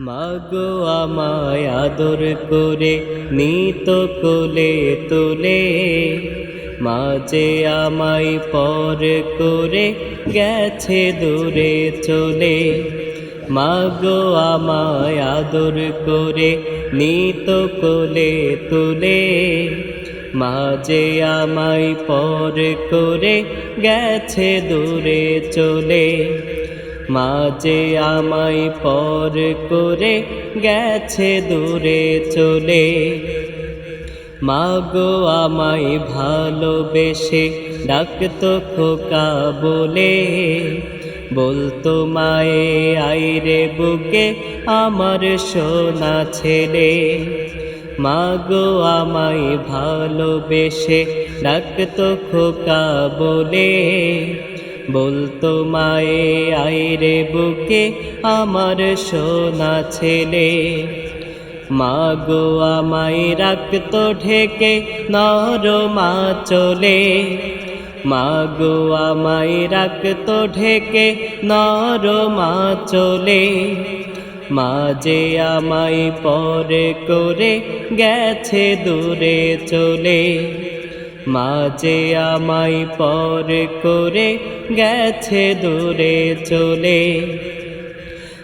মাগো আমায় আদর করে নিত কোলে তোলে, মাঝে আমায় পর করে গেছে দূরে চলে। মাগো আমায় আদর করে নিত কোলে তুলে, মাঝে আমায় পর করে গেছে দূরে চলে। মাঝে আমায় পর করে গেছে দূরে চলে। মাগো আমায় ভালোবেসে ডাকতো খোকা বলে, বলতো মায়ে আইরে বুকে আমার সোনা ছেলে। মাগো আমায় ভালোবেসে ডাকতো খোকা বলে বলতো মায়ে আইরে বুকে, আমার সোনা ছেলে। মাগো আমায় রাখতো ঢেকে নর মা চলে মাগো আমায় রাখতো ঢেকে নর মা চলে মাঝে আমায় পরে করে গেছে দূরে চলে। মাঝে আমায় পর করে গেছে দূরে চলে।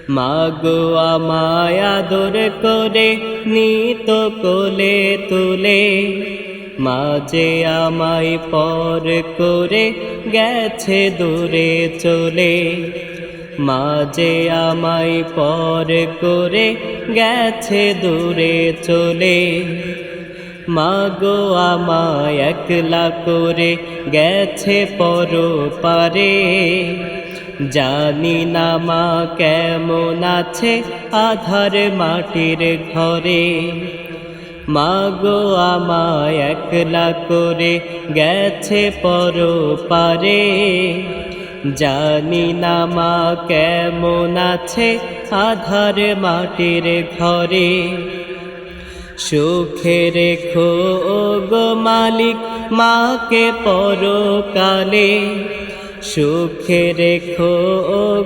মাগো আমায় আদর করে নিত কোলে তুলে। মাঝে আমায় পর করে গেছে দূরে চলে। মাঝে আমায় পর করে গেছে দূরে চলে। মাগো আমায় একলা করে গেছে পর পারে জানি না মা কেমন আছে আধার মাটির ঘরে। মাগো আমায় একলা করে গেছে পর পারে জানি না মা কেমন আছে আধার মাটির ঘরে। সুখে রেখো গো মালিক মাকে পরকালে। সুখে রেখো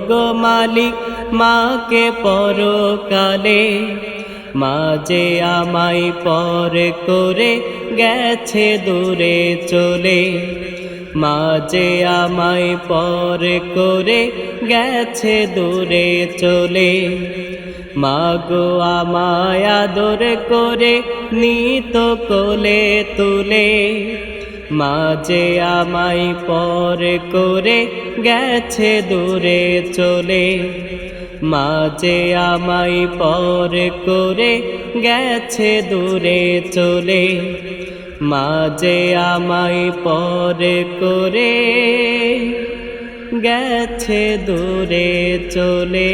গো মালিক মাকে পরকালে। মাঝে আমায় পর করে গেছে দূরে চলে। মাঝে আমায় পর করে গেছে দূরে চলে। মাগো আমায় আদর করে নিত কোলে তুলে। মাঝে আমায় পর করে গেছে দূরে চলে। মাঝে আমায় পর করে গেছে দূরে চলে। মাঝে আমায় পর করে গেছে দূরে চলে।